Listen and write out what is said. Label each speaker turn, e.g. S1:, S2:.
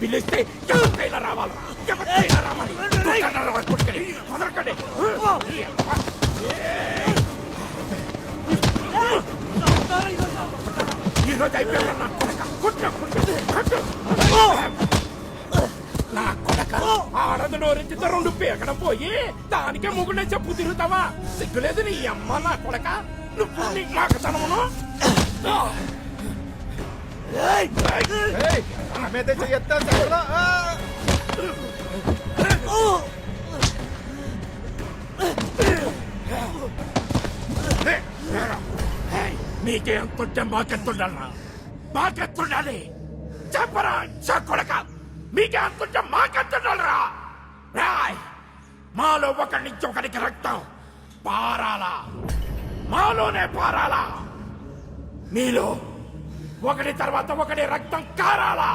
S1: పిలిస్తే ఎవరికైనా రావాలరా ఎవరికైనా రావాలి. కొట్టండి రా, కొట్టుకొని. వదలకండి. ఈ రోజు అయిపోయింది నా కొడక. కొట్టు, కొట్టు, కొట్టు. నా కొడక. ఆడది నోరించితే రెండు పీకడం పోయి దానికే ముగ్గునే చెప్పు తిరుగుతావా? సిగ్గులేదు నీ అమ్మ నా కొడక. నువ్వు నీ మాకతనమును
S2: నా మీద చెయ్యొద్దా
S1: నీకే అంతుంటే మాకెత్తుండాలరా మాకెత్తుండాలి చెప్పరా కొడక మీకే అంతుంటే మాకెత్తుండాలరా రాయ్ మాలో ఒకరి నుంచి ఒకరికి రక్తం పారాలా మాలోనే పారాలా మీలో ఒకటి తర్వాత ఒకటి రక్తం కారాలా?